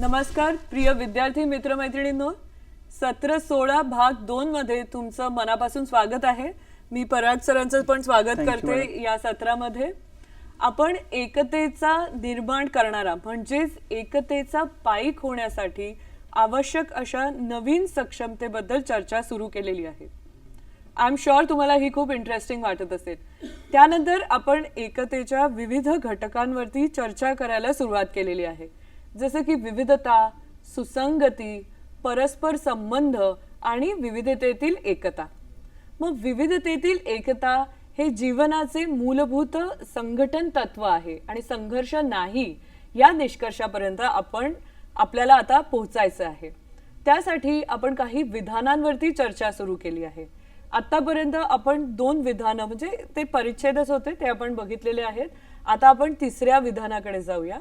नमस्कार प्रिय विद्यार्थी मित्रमैत्रिणींनो. सत्र सोळा भाग दोन मध्ये तुमचं मनापासून स्वागत आहे. मी पराग सरांचं पण स्वागत करते या सत्रामध्ये. आपण एकतेचा निर्माण करणारा म्हणजेच एकतेचा पाईक होण्यासाठी आवश्यक अशा नवीन सक्षमतेबद्दल चर्चा सुरू केलेली आहे. आय एम शुअर तुम्हाला ही खूप इंटरेस्टिंग वाटत असेल. त्यानंतर आपण एकतेच्या विविध घटकांवरती चर्चा करायला सुरुवात केलेली आहे. जसं की विविधता सुसंगती परस्पर संबंध आणि विविधतेतील एकता. मग विविधतेतील एकता हे जीवनाचे मूलभूत संघटन तत्व आहे आणि संघर्ष नाही या निष्कर्षापर्यंत आपण आपल्याला आता पोहोचायचं आहे. त्यासाठी आपण काही विधानांवरती चर्चा सुरू केली आहे. आतापर्यंत आपण दोन विधानं म्हणजे ते परिच्छेदच होते ते आपण बघितलेले आहेत. आता आपण तिसऱ्या विधानाकडे जाऊया.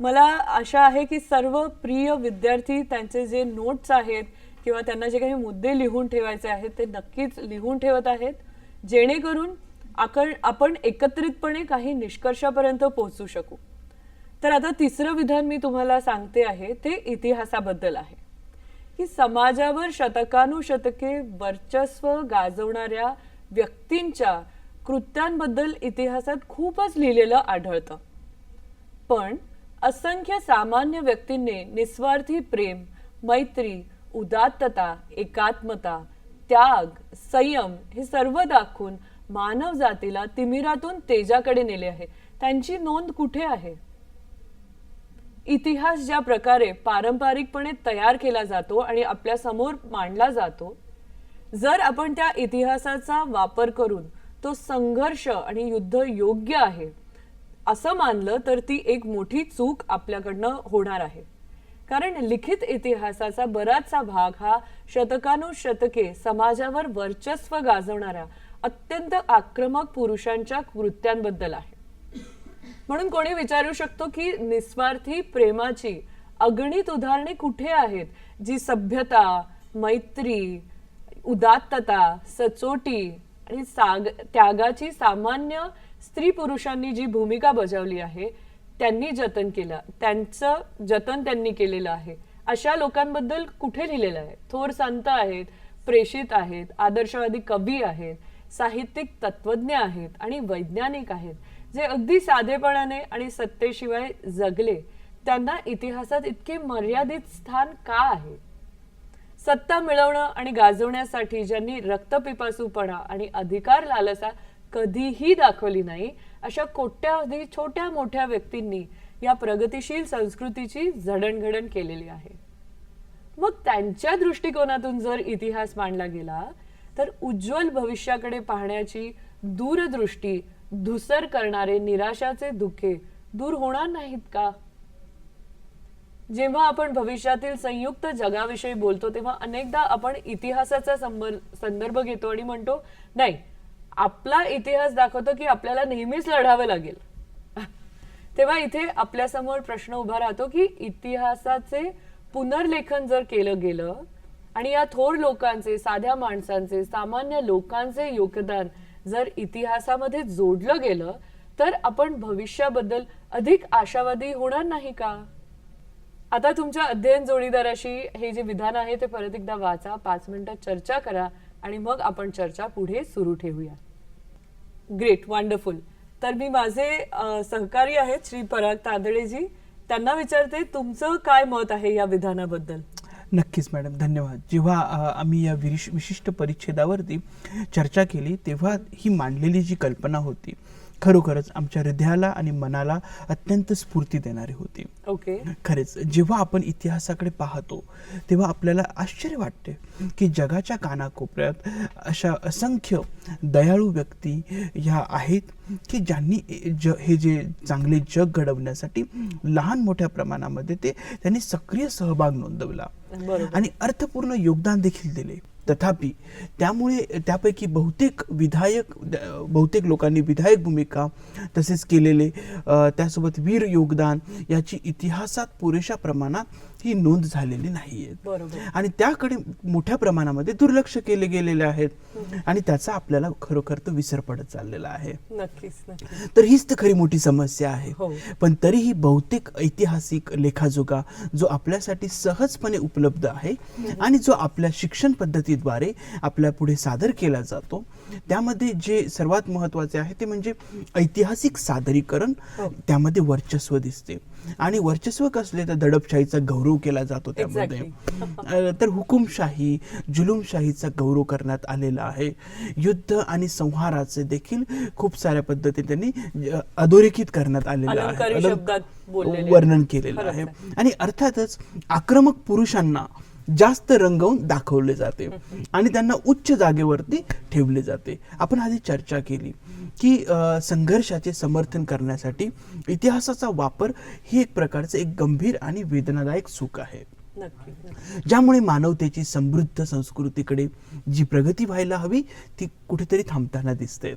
मला आशा आहे की सर्व प्रिय विद्यार्थी त्यांचे जे नोट्स आहेत किंवा त्यांना जे काही मुद्दे लिहून ठेवायचे आहेत ते नक्कीच लिहून ठेवत आहेत जेणेकरून आपण आपण एकत्रितपणे काही निष्कर्षापर्यंत पोहोचू शकू. तर आता तिसरं विधान मी तुम्हाला सांगते आहे ते इतिहासाबद्दल आहे. की समाजावर शतकानुशतके वर्चस्व गाजवणाऱ्या व्यक्तींच्या कृत्यांबद्दल इतिहासात खूपच लिहिलेलं आढळतं. पण असंख्य सामान्य व्यक्तींनी निस्वार्थी प्रेम मैत्री उदात्तता एकात्मता त्याग संयम हे सर्व दाखवून मानव जातीला तिमिरातून तेजाकडे नेले आहे. त्यांची नोंद कुठे आहे? इतिहास ज्या प्रकारे पारंपरिकपणे तयार केला जातो आणि आपल्यासमोर मांडला जातो जर आपण त्या इतिहासाचा वापर करून तो संघर्ष आणि युद्ध योग्य आहे असं मानलं तर ती एक मोठी चूक आपल्याकडनं होणार आहे. कारण लिखित इतिहासाचा बराचसा भाग हा शतकानुशतके समाजावर वर्चस्व गाजवणाऱ्या अत्यंत आक्रमक पुरुषांच्या कृत्यांबद्दल आहे. म्हणून कोणी विचारू शकतो की निस्वार्थी प्रेमाची अगणित उदाहरणे कुठे आहेत? जी सभ्यता मैत्री उदात्तता सचोटी आणि साग त्यागाची सामान्य स्त्री पुरुषांनी जी भूमिका बजावली आहे त्यांनी जतन केलं त्यांचं जतन त्यांनी केलेलं आहे. अशा लोकांबद्दल कुठे लिहिलेलं आहे? थोर संत आहेत प्रेषित आहेत आदर्शवादी कवी आहेत साहित्यिक तत्वज्ञ आहेत आणि वैज्ञानिक आहेत. जे अगदी साधेपणाने आणि सत्तेशिवाय जगले त्यांना इतिहासात इतके मर्यादित स्थान का आहे? सत्ता मिळवणं आणि गाजवण्यासाठी ज्यांनी रक्तपिपासूपणा आणि अधिकार लालसा कधीही दाखवली नाही अशा कोट्यावधी छोट्या मोठ्या व्यक्तींनी या प्रगतिशील संस्कृतीची जडणघडण केलेली आहे. मग त्यांच्या दृष्टिकोनातून जर इतिहास मांडला गेला तर उज्ज्वल भविष्याकडे पाहण्याची दूरदृष्टी धुसर करणारे निराशाचे धुके दूर होणार नाहीत का? जेव्हा आपण भविष्यातील संयुक्त जगाविषयी बोलतो तेव्हा अनेकदा आपण इतिहासाचा संदर्भ घेतो आणि म्हणतो नाही आपला इतिहास दाखवतो की आपल्याला नेहमीच लढावं लागेल. तेव्हा इथे आपल्यासमोर प्रश्न उभा राहतो की इतिहासाचे पुनर्लेखन जर केलं गेलं आणि या थोर लोकांचे साध्या माणसांचे सामान्य लोकांचे योगदान जर इतिहासामध्ये जोडलं गेलं तर आपण भविष्याबद्दल अधिक आशावादी होणार नाही का? आता तुमच्या अध्ययन जोडीदाराशी हे जे विधान आहे ते परत एकदा वाचा पाच मिनिटं चर्चा करा आणि मग आपण चर्चा पुढे सुरू ठेवूया. ग्रेट वंडरफुल तर मी माझे सहकारी आहेत श्री पराग तांदळेजी. त्यांना विचारते तुमचं काय मत आहे या विधानाबद्दल? नक्कीच मॅडम. धन्यवाद. जेव्हा आम्ही या विरिश- विशिष्ट परिच्छेदावरती चर्चा केली तेव्हा ही मांडलेली जी कल्पना होती खरोखरच आमच्या हृदयाला आणि मनाला अत्यंत स्फूर्ती देणारी होती. ओके. खरेच जेव्हा आपण इतिहासाकडे पाहतो तेव्हा आपल्याला आश्चर्य वाटते की जगाच्या कानाकोपऱ्यात अशा असंख्य दयाळू व्यक्ती ह्या आहेत की ज्यांनी ज हे जे चांगले जग घडवण्यासाठी लहान मोठ्या प्रमाणामध्ये ते त्यांनी सक्रिय सहभाग नोंदवला. आणि अर्थपूर्ण योगदान देखील दिले. तथापि त्यामुळे त्यापैकी बहुतेक विधायक बहुतेक लोकांनी विधायक भूमिका तसेच केलेले त्यासोबत वीर योगदान याची इतिहासात पुरेशा प्रमाणात ही नोंद झालेली नाहीये आणि त्याकडे मोठ्या प्रमाणामध्ये दुर्लक्ष केले गेलेले आहेत. आणि त्याचा आपल्याला खरोखर तो विसर पडत चाललेला आहे. नक्कीच तर हीच तर खरी मोठी समस्या आहे. हो. पण तरीही बहुतेक ऐतिहासिक लेखाजोगा जो आपल्यासाठी सहजपणे उपलब्ध आहे आणि जो आपल्या शिक्षण पद्धतीद्वारे आपल्या पुढे सादर केला जातो त्यामध्ये जे सर्वात महत्त्वाचे आहे ते म्हणजे ऐतिहासिक सादरीकरण हो. त्यामध्ये वर्चस्व दिसते. आणि वर्चस्व कसले तर दडपशाहीचा गौरव केला जातो त्यामध्ये. तर हुकुमशाही जुलुमशाहीचा गौरव करण्यात आलेला आहे. युद्ध आणि संहाराचे देखील खूप साऱ्या पद्धतीने त्यांनी अधोरेखित करण्यात आलेलं आहे. वर्णन केलेलं आहे. आणि अर्थातच आक्रमक पुरुषांना जास्त रंगवून दाखवले जाते. आणि त्यांना उच्च जागेवरती ठेवले जाते. आपण आधी चर्चा केली की संघर्षाचे समर्थन करण्यासाठी इतिहासाचा वापर ही एक प्रकारचं एक गंभीर आणि वेदनादायक सुख आहे. ज्यामुळे मानवतेची समृद्ध संस्कृतीकडे जी प्रगती व्हायला हवी ती कुठेतरी थांबताना दिसते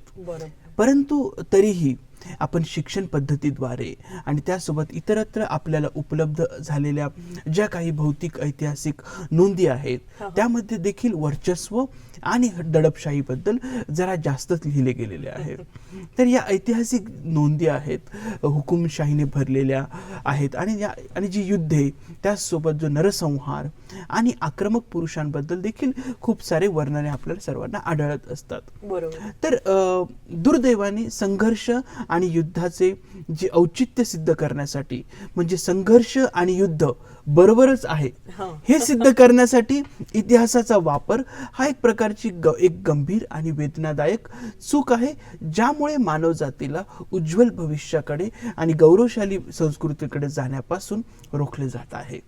परंतु तरीही आपण शिक्षण पद्धतीद्वारे आणि त्यासोबत इतरत्र आपल्याला उपलब्ध झालेल्या ज्या काही भौतिक ऐतिहासिक नोंदी आहेत. त्यामध्ये देखील वर्चस्व आणि दडपशाहीबद्दल जरा जास्तच लिहिले गेलेले आहे तर या ऐतिहासिक नोंदी आहेत हुकुमशाहीने भरलेल्या आहेत आणि या आणि जी युद्धे त्याचसोबत जो नरसंहार आणि आक्रमक पुरुषांबद्दल देखील खूप सारे वर्णने आपल्याला सर्वांना आढळत असतात. बरोबर. तर दुर्दैवाने संघर्ष आणि युद्धाचे जे औचित्य सिद्ध करण्यासाठी म्हणजे संघर्ष आणि युद्ध बरोबरच आहे. हा. हे सिद्ध करण्यासाठी इतिहासाचा वापर हा एक प्रकारची ग एक गंभीर आणि वेदनादायक चूक आहे ज्यामुळे मानव जातीला उज्ज्वल भविष्याकडे आणि गौरवशाली संस्कृतीकडे जाण्यापासून रोखले जात आहे.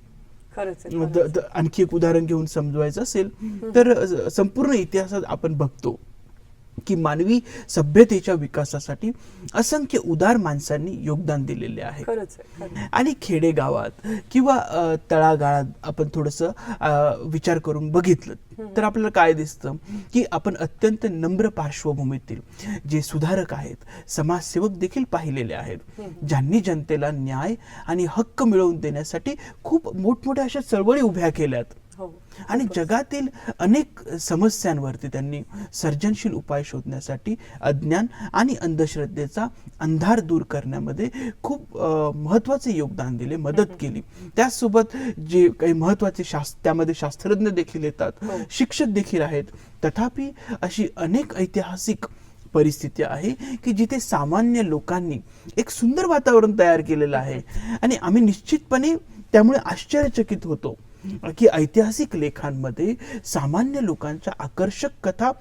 आणखी एक उदाहरण घेऊन समजवायचं असेल तर संपूर्ण इतिहासात आपण बघतो की मानवी सभ्यतेच्या विकासासाठी असंख्य उदार माणसांनी योगदान दिलेले आहे. आणि खेडेगावात किंवा तळागाळात आपण थोडस विचार करून बघितलं तर आपल्याला काय दिसतं की आपण अत्यंत नम्र पार्श्वभूमीतील जे सुधारक आहेत समाजसेवक देखील पाहिलेले आहेत ज्यांनी जनतेला न्याय आणि हक्क मिळवून देण्यासाठी खूप मोठमोठ्या अशा चळवळी उभ्या केल्यात. आणि जगातील अनेक समस्यांवरती त्यांनी सर्जनशील उपाय शोधण्यासाठी अज्ञान आणि अंधश्रद्धेचा अंधार दूर करण्यामध्ये खूप अ, महत्त्वाचे योगदान दिले मदत केली. त्याचसोबत जे काही महत्त्वाचे शास्त्र त्यामध्ये शास्त्रज्ञ देखील येतात हो. शिक्षक देखील आहेत. तथापि अशी अनेक ऐतिहासिक परिस्थिती आहे की जिथे सामान्य लोकांनी एक सुंदर वातावरण तयार केलेलं आहे. आणि आम्ही निश्चितपणे त्यामुळे आश्चर्यचकित होतो. की ऐतिहासिक लेखांमध्ये सामान्य लोकांच्या आकर्षक कथा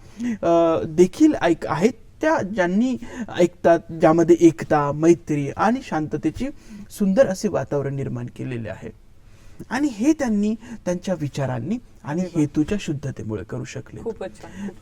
देखील ऐक आहेत त्या ज्यांनी ऐकतात ज्यामध्ये एकता मैत्री आणि शांततेची सुंदर असे वातावरण निर्माण केलेले आहे. आणि हे त्यांनी त्यांच्या विचारांनी आणि हेतूच्या शुद्धतेमुळे करू शकले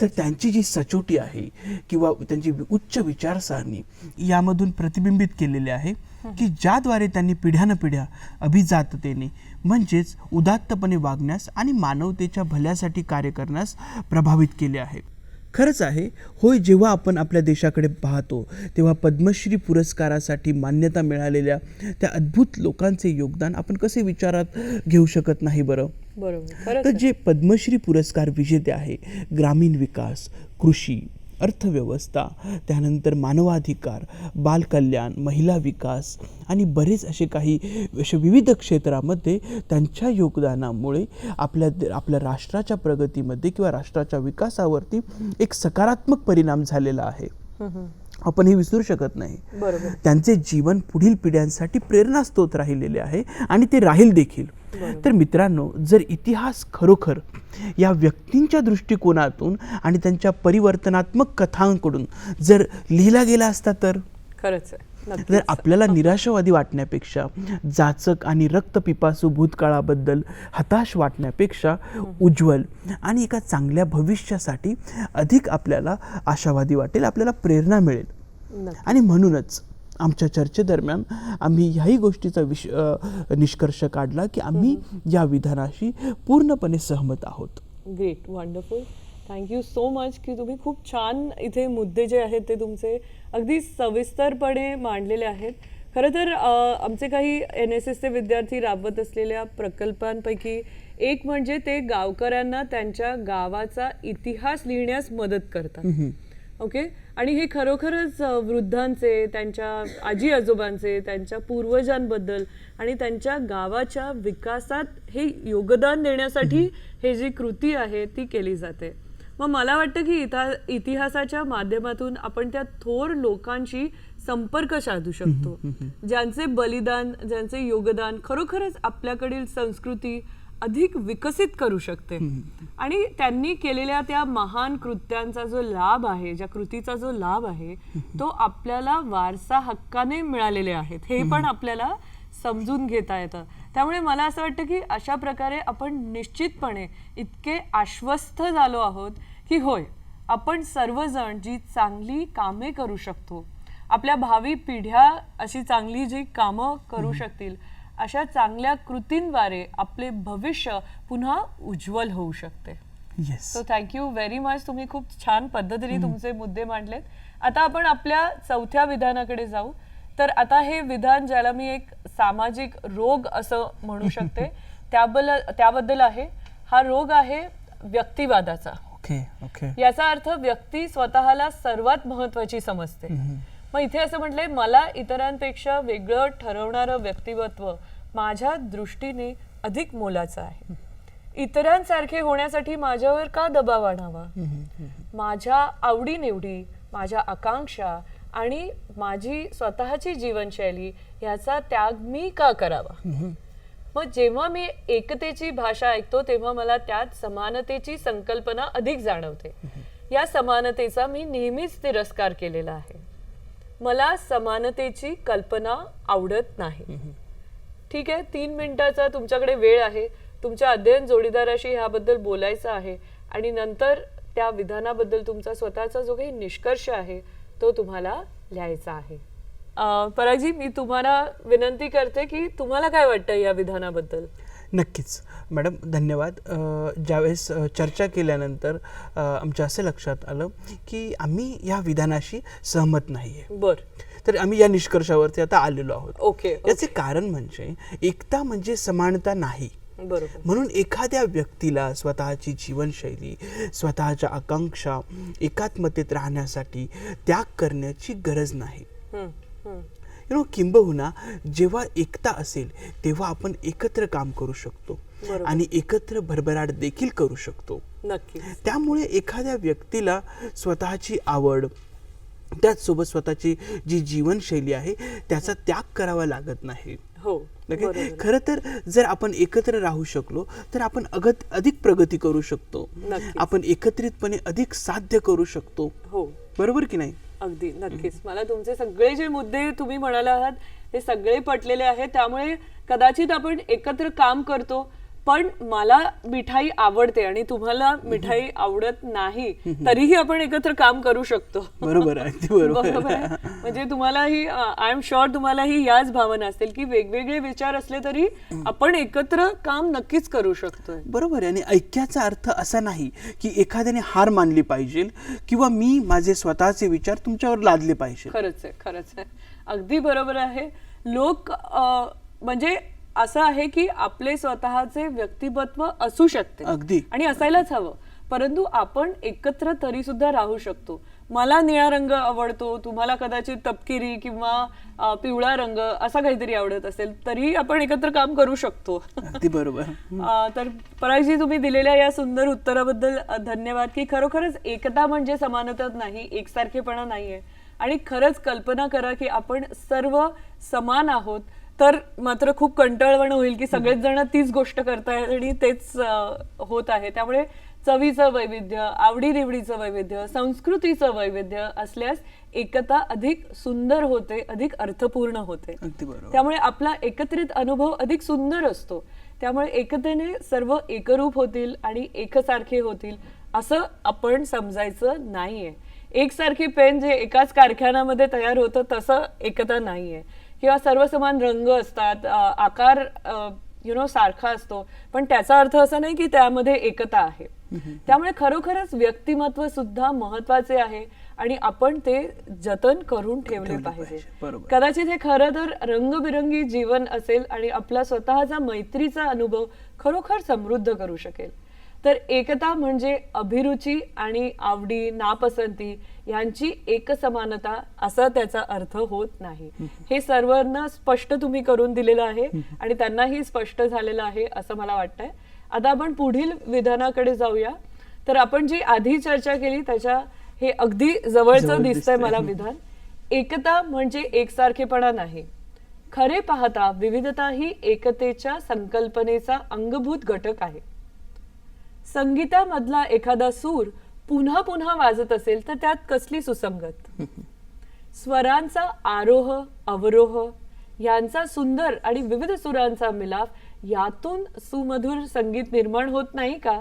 तर त्यांची जी सचोटी आहे किंवा त्यांची उच्च विचारसरणी यामधून प्रतिबिंबित केलेली आहे की ज्याद्वारे त्यांनी पिढ्यानपिढ्या अभिजाततेने म्हणजेच उदात्तपणे वागण्यास आणि मानवतेच्या भल्यासाठी कार्य करण्यास प्रभावित केले आहे खरंच आहे होय जेव्हा आपण आपल्या देशाकडे पाहतो तेव्हा पद्मश्री पुरस्कारासाठी मान्यता मिळालेल्या त्या अद्भुत लोकांचे योगदान आपण कसे विचारात घेऊ शकत नाही बरं बरोबर तर. जे पद्मश्री पुरस्कार विजेते आहे ग्रामीण विकास कृषी अर्थव्यवस्था त्यानंतर मानवाधिकार बालकल्याण महिला विकास आणि बरेच असे काही असे विविध क्षेत्रामध्ये त्यांच्या योगदानामुळे आपल्या आपल्या राष्ट्राच्या प्रगतीमध्ये किंवा राष्ट्राच्या विकासावरती एक सकारात्मक परिणाम झालेला आहे. आपण हे विसरू शकत नाही त्यांचे जीवन पुढील पिढ्यांसाठी प्रेरणास्त्रोत राहिलेले आहे आणि ते राहील देखील. तर मित्रांनो जर इतिहास खरोखर या व्यक्तींच्या दृष्टिकोनातून आणि त्यांच्या परिवर्तनात्मक कथांकडून जर लिहिला गेला असता तर खरंच आहे. तर आपल्याला निराशावादी वाटण्यापेक्षा जाचक आणि रक्तपिपासू भूतकाळाबद्दल हताश वाटण्यापेक्षा उज्ज्वल आणि एका चांगल्या भविष्यासाठी अधिक आपल्याला आशावादी वाटेल आपल्याला प्रेरणा मिळेल. आणि म्हणूनच आमच्या चर्चेदरम्यान आम्ही ह्याही गोष्टीचा विश निष्कर्ष काढला की आम्ही या विधानाशी पूर्णपणे सहमत आहोत. Great wonderful. Thank you so much की तुम्ही खूप छान इथे मुद्दे जे आहेत ते तुमचे अगदी सविस्तरपणे मांडलेले आहेत. खरं तर आमचे काही एन एस एसचे विद्यार्थी राबवत असलेल्या प्रकल्पांपैकी एक म्हणजे ते गावकऱ्यांना त्यांच्या गावाचा इतिहास लिहिण्यास मदत करतात. ओके? आणि हे खरोखरच वृद्धांचे त्यांच्या आजी आजोबांचे त्यांच्या पूर्वजांबद्दल आणि त्यांच्या गावाच्या विकासात हे योगदान देण्यासाठी हे जी कृती आहे ती केली जाते. मग मला वाटतं की इथा इतिहासाच्या माध्यमातून आपण त्या थोर लोकांशी संपर्क साधू शकतो. ज्यांचे बलिदान ज्यांचे योगदान खरोखरच आपल्याकडील संस्कृती अधिक विकसित करू शकते. आणि त्यांनी केलेल्या त्या महान कृत्यांचा जो लाभ आहे ज्या कृतीचा जो लाभ आहे तो आपल्याला वारसा हक्काने मिळालेले आहेत. हे पण आपल्याला समजून घेता येतं. त्यामुळे मला असं वाटतं की अशा प्रकारे आपण निश्चितपणे इतके आश्वस्त झालो आहोत की होय आपण सर्वजण जी चांगली कामे करू शकतो आपल्या भावी पिढ्या अशी चांगली जी कामं करू शकतील अशा चांगल्या कृतींद्वारे आपले भविष्य पुन्हा उज्ज्वल होऊ शकते. Yes so thank you very much तुम्ही खूप छान पद्धतीने तुमचे मुद्दे मांडलेत. आता आपण आपल्या चौथ्या विधानाकडे जाऊ. तर आता हे विधान ज्याला मी एक सामाजिक रोग असं म्हणू शकते. त्याबद्दल त्याबद्दल आहे. हा रोग आहे व्यक्तिवादाचा. Okay okay. याचा अर्थ व्यक्ती स्वतःला सर्वात महत्वाची समजते. मग इथे असं म्हटलंय मला इतरांपेक्षा वेगळं ठरवणारं व्यक्तिमत्व माझ्या दृष्टीने अधिक मोलाचं आहे. इतरांसारखे होण्यासाठी माझ्यावर का दबाव आणावा? माझ्या आवडीनिवडी माझ्या आकांक्षा आणि माझी स्वतःची जीवनशैली याचा त्याग मी का करावा? मग जेव्हा मी एकतेची भाषा ऐकतो तेव्हा मला त्यात समानतेची संकल्पना अधिक जाणवते. या समानतेचा मी नेहमीच तिरस्कार केलेला आहे. मला समानतेची कल्पना आवडत नाही. ठीक आहे तीन मिनिटाचा तुमच्याकडे वेळ आहे. तुमच्या अध्ययन जोडीदाराशी ह्याबद्दल बोलायचं आहे आणि नंतर त्या विधानाबद्दल तुमचा स्वतःचा जो काही निष्कर्ष आहे तो तुम्हाला लिहायचा आहे. अं, परागजी मी तुम्हाला विनंती करते की तुम्हाला काय वाटतं या विधानाबद्दल? नक्कीच. मॅडम धन्यवाद. अ, ज्यावेळेस चर्चा केल्यानंतर अ, आमच्या असं लक्षात आलं की आम्ही या विधानाशी सहमत नाही आहे बर. तर आम्ही या निष्कर्षावरती आता आलेलो आहोत. ओके याचे कारण म्हणजे एकता म्हणजे समानता नाही. बरोबर. म्हणून एखाद्या व्यक्तीला स्वतःची जीवनशैली स्वतःच्या आकांक्षा एकात्मतेत राहण्यासाठी त्याग करण्याची गरज नाही. यु नो किंबहुना जेव्हा एकता असेल तेव्हा आपण एकत्र काम करू शकतो. आणि एकत्र भरभराट देखील करू शकतो. नक्की त्यामुळे एखाद्या व्यक्तीला स्वतःची आवड त्याचसोबत स्वतःची जी जीवनशैली आहे त्याचा त्याग करावा लागत नाही. हो. ओके. खरं तर जर आपण एकत्र राहू शकलो तर आपण अगत अधिक प्रगती करू शकतो. आपण एकत्रितपणे अधिक साध्य करू शकतो. हो. बरोबर की नाही? अगदी नक्कीच. मला तुमचे सगळे जे मुद्दे तुम्ही म्हणाले आहात ते सगळे पटलेले आहेत. त्यामुळे कदाचित आपण एकत्र काम करतो पण मला मिठाई आवडते आणि तुम्हाला मिठाई आवडत नाही तरीही आपण एकत्र काम करू शकतो. बरोबर बरोबर. म्हणजे तुम्हालाही आय एम शुअर तुम्हालाही याच भावना असतील की वेगवेगळे विचार असले तरी आपण एकत्र काम नक्कीच करू शकतोय. बरोबर आहे. आणि ऐक्याचा अर्थ असा नाही की एखाद्याने हार मानली पाहिजे किंवा मी माझे स्वतःचे विचार तुमच्यावर लादले पाहिजे. खरंच आहे खरंच आहे. अगदी बरोबर आहे. लोक म्हणजे असं आहे की आपले स्वतःचे व्यक्तिमत्व असू शकते. अगदी. आणि असायलाच हवं. परंतु आपण एकत्र तरी सुद्धा राहू शकतो. मला निळा रंग आवडतो तुम्हाला कदाचित तपकिरी किंवा पिवळा रंग असा काहीतरी आवडत असेल तरी आपण एकत्र काम करू शकतो. बरोबर. तर परागजी तुम्ही दिलेल्या या सुंदर उत्तराबद्दल धन्यवाद. की खरोखरच एकता म्हणजे समानता नाही एकसारखेपणा नाहीये. आणि खरंच कल्पना करा की आपण सर्व समान आहोत. तर मात्र खूप कंटाळवणं होईल की सगळेच जण तीच गोष्ट करतायत आणि तेच होत आहे. त्यामुळे चवीचं वैविध्य आवडीनिवडीचं वैविध्य संस्कृतीचं वैविध्य असल्यास एकता अधिक सुंदर होते अधिक अर्थपूर्ण होते. त्यामुळे आपला एकत्रित अनुभव अधिक सुंदर असतो. त्यामुळे एकतेने सर्व एकरूप होतील आणि एकसारखे होतील असं आपण समजायचं नाहीये. एकसारखी पेन जे एकाच कारखान्यामध्ये तयार होतं तसं एकता नाहीये. किंवा सर्व समान रंग असतात आकार यु नो सारखा असतो. पण त्याचा अर्थ असा नाही की त्यामध्ये एकता आहे. त्यामुळे खरोखरच व्यक्तिमत्व सुद्धा महत्त्वाचे आहे आणि आपण ते जतन करून ठेवले पाहिजे. कदाचित हे खरं तर रंगबिरंगी जीवन असेल आणि आपला स्वतःचा मैत्रीचा अनुभव खरोखर समृद्ध करू शकेल. तर एकता म्हणजे अभिरुची आणि आवडी नापसंती यांची एकसमानता असा त्याचा अर्थ होत नाही. हे सर्वांना स्पष्ट तुम्ही करून दिलेलं आहे आणि त्यांनाही स्पष्ट झालेलं आहे असं मला वाटतंय. आता आपण पुढील विधानाकडे जाऊया. तर आपण जी आधी चर्चा केली त्याच्या हे अगदी जवळचं जवळ दिसतंय दिसतंय. मला विधान. एकता म्हणजे एकसारखेपणा नाही. खरे पाहता विविधता ही एकतेच्या संकल्पनेचा अंगभूत घटक आहे. संगीतामधला एखादा सूर पुन्हा पुन्हा वाजत असेल तर त्यात कसली सुसंगत? स्वरांचा आरोह अवरोह यांचा सुंदर आणि विविध सुरांचा मिलाफ यातून सुमधुर संगीत निर्माण होत नाही का?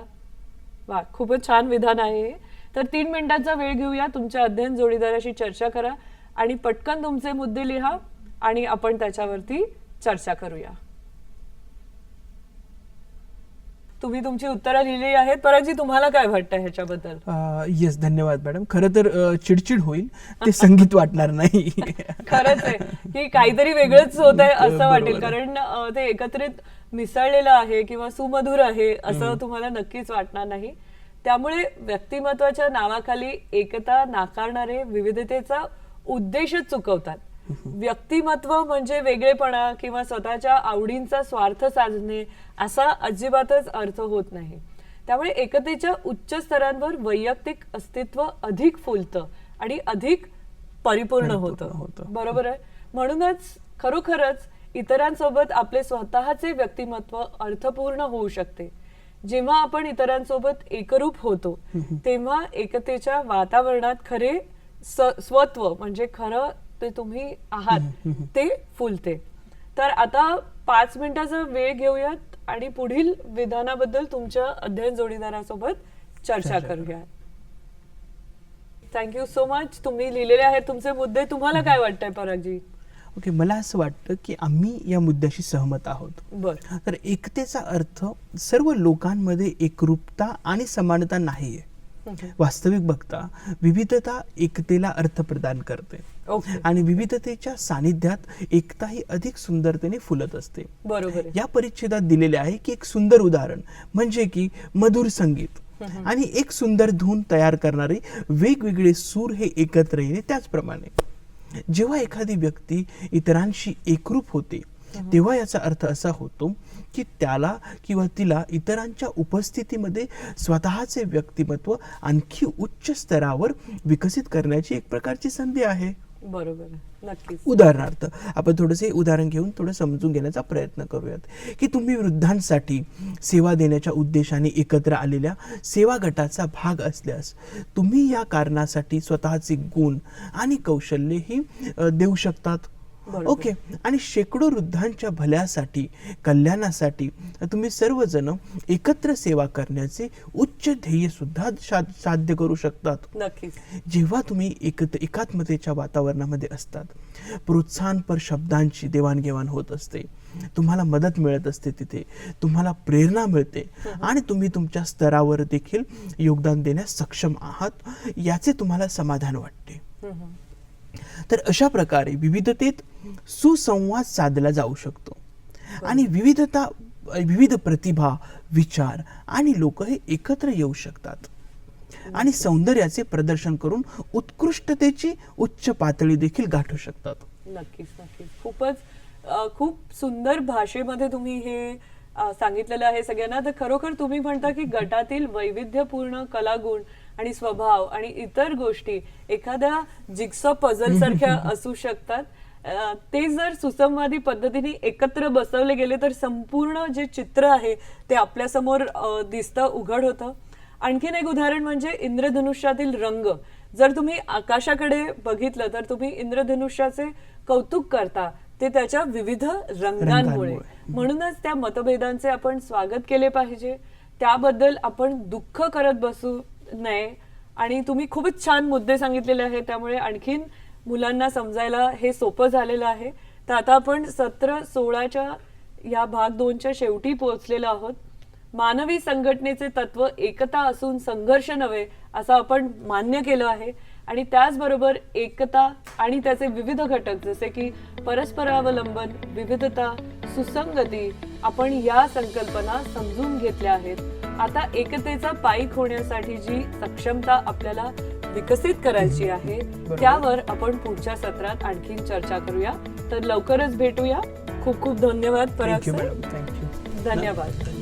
वा खूपच छान विधान आहे. तर तीन मिनिटांचा वेळ घेऊया. तुमच्या अध्ययन जोडीदाराशी चर्चा करा आणि पटकन तुमचे मुद्दे लिहा आणि आपण त्याच्यावरती चर्चा करूया. तुम्ही तुमची उत्तरं लिहिली आहेत पराजी तुम्हाला काय वाटतं ह्याच्याबद्दल? येस धन्यवाद मॅडम खरं तर चिडचिड होईल ते संगीत वाटणार नाही. खरंच आहे. की काहीतरी वेगळंच होत आहे असं वाटेल. कारण ते एकत्रित मिसळलेलं आहे किंवा सुमधुर आहे असं तुम्हाला नक्कीच वाटणार नाही. त्यामुळे व्यक्तिमत्वाच्या नावाखाली एकता नाकारणारे विविधतेचा उद्देशच चुकवतात. व्यक्तिमत्व म्हणजे वेगळेपणा किंवा स्वतःच्या आवडींचा स्वार्थ साधणे असा अजिबातच अर्थ होत नाही. त्यामुळे एकतेच्या उच्च स्तरांवर वैयक्तिक अस्तित्व अधिक फुलतं आणि अधिक परिपूर्ण होतं. होतं. बरोबर आहे? म्हणूनच खरोखरच इतरांसोबत आपले स्वतःचे व्यक्तिमत्व अर्थपूर्ण होऊ शकते. जेव्हा आपण इतरांसोबत एकरूप होतो तेव्हा एकतेच्या वातावरणात खरे स्वत्व म्हणजे खरं ते तुम्ही आहात ते फुलते. तर आता पाच मिनिटाचा वेळ घेऊयात आणि पुढील विधानाबद्दल तुमच्या अध्ययन जोडीदारासोबत चर्चा करूया. थँक्यू सो मच तुम्ही लिहिलेले आहेत तुमचे मुद्दे. तुम्हाला काय वाटतंय परागजी? ओके मला असं वाटतं की आम्ही या मुद्द्याशी सहमत आहोत. बर. तर एकतेचा अर्थ सर्व लोकांमध्ये एकरूपता आणि समानता नाहीये. वास्तविक बघता विविधता एकतेला अर्थ प्रदान करते. आणि विविधतेच्या सानिध्यात एकता ही अधिक सुंदरतेने फुलत असते. बरोबर या परिच्छेदात दिलेले आहे की एक सुंदर उदाहरण म्हणजे की मधुर संगीत. आणि एक सुंदर धून तयार करणारे वेगवेगळे सूर हे एकत्र येणे त्याचप्रमाणे. जेव्हा एखादी व्यक्ती इतरांशी एकरूप होते तेव्हा याचा अर्थ असा होतो की त्याला किंवा तिला इतरांच्या उपस्थितीमध्ये स्वतःचे व्यक्तिमत्व आणखी उच्च स्तरावर विकसित करण्याची एक प्रकारची संधी आहे. बरोबर नक्कीच. उदाहरणार्थ आपण थोडंसे उदाहरण घेऊन थोडं समजून घेण्याचा प्रयत्न करूयात. की तुम्ही वृद्धांसाठी सेवा देण्याच्या उद्देशाने एकत्र आलेल्या सेवा गटाचा भाग असल्यास तुम्ही या कारणासाठी स्वतःचे गुण आणि कौशल्यही देऊ शकतात? ओके. आणि शेकडो वृद्धांच्या भल्यासाठी कल्याणासाठी तुम्ही सर्वजण एकत्र सेवा करण्याचे उच्च ध्येय सुद्धा साध्य करू शकतात. जेव्हा तुम्ही एकत एकात्मतेच्या वातावरणामध्ये असतात प्रोत्साहनपर शब्दांची देवाणघेवाण होत असते तुम्हाला मदत मिळत असते तिथे तुम्हाला प्रेरणा मिळते आणि तुम्ही तुमच्या स्तरावर देखील योगदान देण्यास सक्षम आहात याचे तुम्हाला समाधान वाटते. तर अशा प्रकारे विविधतेत सुसंवाद साधला जाऊ शकतो. आणि विविधता विविध प्रतिभा विचार आणि लोक हे एकत्र येऊ शकतात. आणि सौंदर्याचे प्रदर्शन करून उत्कृष्टतेची उच्च पातळी देखील गाठू शकतात. नक्कीच नक्कीच. खूपच खूप सुंदर भाषेमध्ये तुम्ही हे सांगितलेलं आहे सगळ्यांना. तर खरोखर तुम्ही म्हणता की गटातील वैविध्यपूर्ण कलागुण आणि स्वभाव आणि इतर गोष्टी एखाद्या जिक्सॉ पझल सारख्या असू शकतात. ते जर सुसंवादी पद्धतीने एकत्र बसवले गेले तर संपूर्ण जे चित्र आहे ते आपल्यासमोर दिसतं उघड होतं. आणखीन एक उदाहरण म्हणजे इंद्रधनुष्यातील रंग. जर तुम्ही आकाशाकडे बघितलं तर तुम्ही इंद्रधनुष्याचे कौतुक करता. ते त्याच्या विविध रंगांमुळे. म्हणूनच त्या मतभेदांचे आपण स्वागत केले पाहिजे. त्याबद्दल आपण दुःख करत बसू. नाही. आणि तुम्ही खूपच छान मुद्दे सांगितलेले आहेत त्यामुळे आणखीन मुलांना समजायला हे सोपं झालेलं आहे. तर आता आपण सत्र सोळाच्या या भाग दोनच्या शेवटी पोहोचलेलो आहोत. मानवी संघटनेचे तत्व एकता असून संघर्ष नव्हे असं आपण मान्य केलं आहे. आणि त्याचबरोबर एकता आणि त्याचे विविध घटक जसे की परस्परावलंबन विविधता सुसंगती आपण या संकल्पना समजून घेतल्या आहेत. आता एकतेचा पायीक होण्यासाठी जी सक्षमता आपल्याला विकसित करायची आहे त्यावर आपण पुढच्या सत्रात आणखीन चर्चा करूया. तर लवकरच भेटूया. खूप खूप धन्यवाद थँक्यू धन्यवाद.